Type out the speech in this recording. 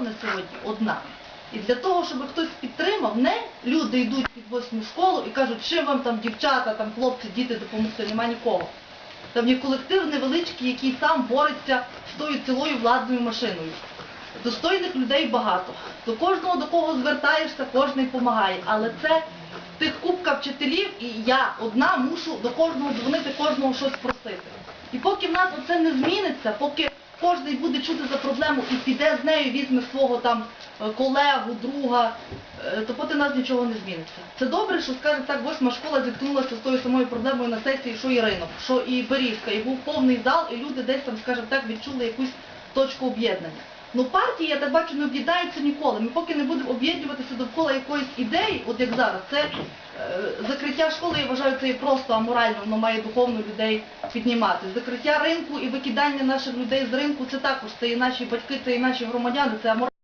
на сьогодні одна. І для того, щоб хтось підтримав, не люди йдуть під восьму школу і кажуть, чим вам там дівчата, там хлопці, діти допомогти, нема нікого. Там є колектив невеличкий, який сам бореться з тою цілою владною машиною. Достойних людей багато. До кожного, до кого звертаєшся, кожен допомагає. Але це тих купка вчителів, і я одна мушу до кожного дзвонити, кожного щось просити. І поки в нас оце не зміниться, поки кожен буде чути за проблему і піде з нею, візьме свого там е, колегу, друга, е, то поки в нас нічого не зміниться. Це добре, що скаже так, восьма школа зіткнулася з тою самою проблемою на сесії, що і ринок, що і Берізка, і був повний зал, і люди десь там, скажімо так, відчули якусь точку об'єднання. Ну партії, я так бачу, не об'єднаються ніколи. Ми поки не будемо об'єднуватися довкола якоїсь ідеї, от як зараз, це закриття школи, я вважаю, це є просто аморально, воно має духовно людей піднімати. Закриття ринку і викидання наших людей з ринку, це також, це і наші батьки, це і наші громадяни, це аморально.